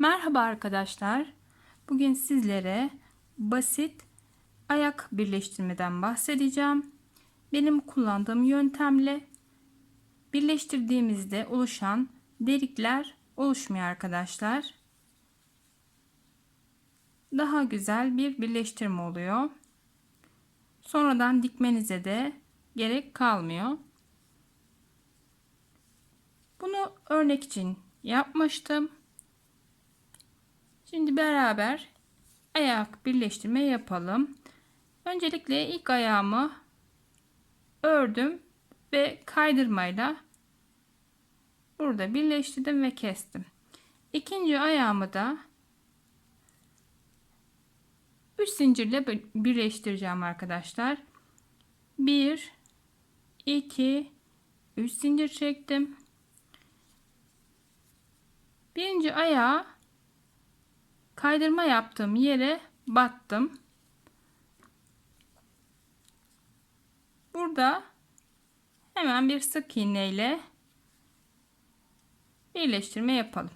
Merhaba arkadaşlar. Bugün sizlere basit ayak birleştirmeden bahsedeceğim. Benim kullandığım yöntemle birleştirdiğimizde oluşan delikler oluşmuyor arkadaşlar. Daha güzel bir birleştirme oluyor. Sonradan dikmenize de gerek kalmıyor. Bunu örnek için yapmıştım. Şimdi beraber ayak birleştirme yapalım. Öncelikle ilk ayağımı ördüm ve kaydırmayla burada birleştirdim ve kestim. İkinci ayağımı da 3 zincirle birleştireceğim arkadaşlar. 1 2 3 zincir çektim. Birinci ayağı kaydırma yaptığım yere battım. Burada hemen bir sık iğne ile birleştirme yapalım.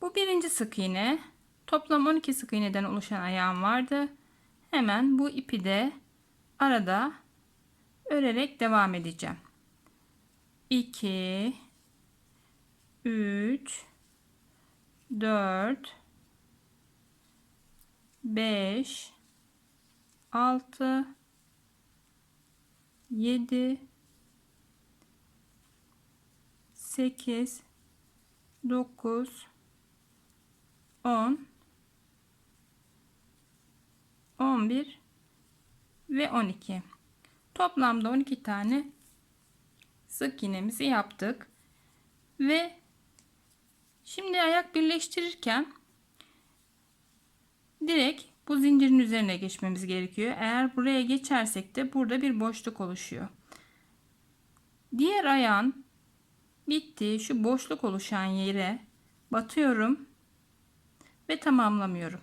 Bu birinci sık iğne. Toplam 12 sık iğneden oluşan ayağım vardı. Hemen bu ipi de arada örerek devam edeceğim. 2 3 4 5 6 7 8 9 10 11 ve 12 toplamda 12 tane sık iğnemizi yaptık ve şimdi ayak birleştirirken direkt bu zincirin üzerine geçmemiz gerekiyor. Eğer buraya geçersek de burada bir boşluk oluşuyor. Diğer ayağın bittiği şu boşluk oluşan yere batıyorum ve tamamlamıyorum.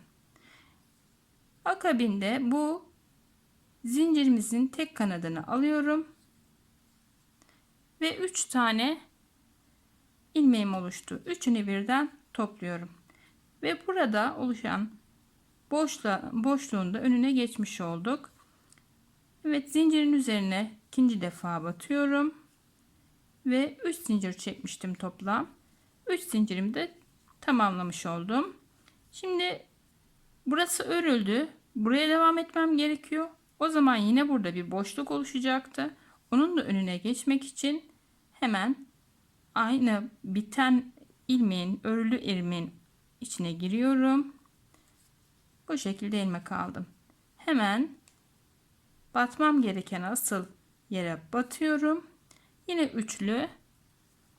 Akabinde bu zincirimizin tek kanadını alıyorum ve 3 tane ilmeğim oluştu. Üçünü birden topluyorum. Ve burada oluşan boşla, boşluğunda önüne geçmiş olduk. Evet zincirin üzerine ikinci defa batıyorum. Ve 3 zincir çekmiştim toplam. 3 zincirimi de tamamlamış oldum. Şimdi burası örüldü. Buraya devam etmem gerekiyor. O zaman yine burada bir boşluk oluşacaktı. Onun da önüne geçmek için hemen aynı biten ilmeğin örülü ilmeğin içine giriyorum. Bu şekilde ilmek aldım. Hemen batmam gereken asıl yere batıyorum. Yine üçlü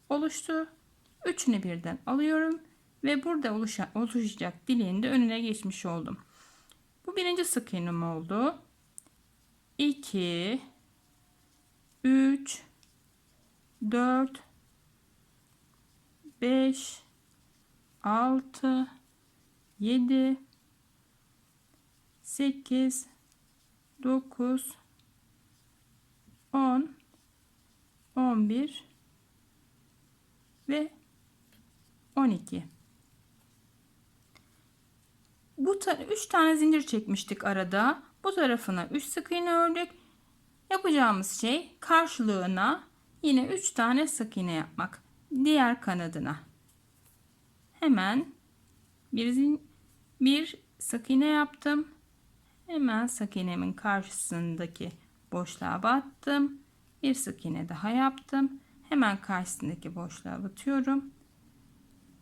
oluştu. Üçünü birden alıyorum ve burada oluşan, oluşacak dileğin de önüne geçmiş oldum. Bu birinci sık iğnem oldu. 2 3 4 5 6 7 8 9 10 11 ve 12 bu 3 tane zincir çekmiştik arada. Bu tarafına 3 sık iğne ördük. Yapacağımız şey karşılığına yine 3 tane sık iğne yapmak. Diğer kanadına. Hemen bir bir sık iğne yaptım Hemen sık iğnemin karşısındaki boşluğa battım. Bir sık iğne daha yaptım. Hemen karşısındaki boşluğa batıyorum.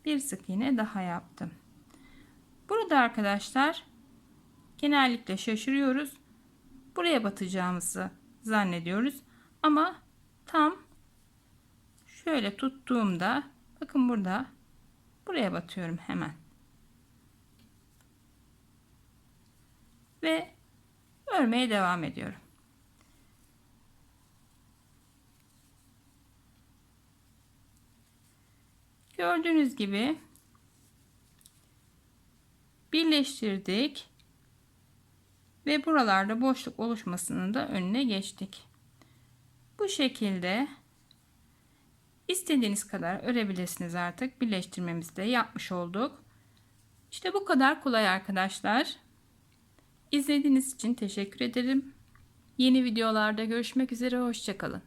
Bir sık iğne daha yaptım. Burada arkadaşlar genellikle şaşırıyoruz. Buraya batacağımızı zannediyoruz. Ama tam şöyle tuttuğumda bakın burada buraya batıyorum hemen. Ve örmeye devam ediyorum. Gördüğünüz gibi birleştirdik ve buralarda boşluk oluşmasının da önüne geçtik. Bu şekilde İstediğiniz kadar örebilirsiniz artık. Birleştirmemizi de yapmış olduk. İşte bu kadar kolay arkadaşlar. İzlediğiniz için teşekkür ederim. Yeni videolarda görüşmek üzere. Hoşçakalın.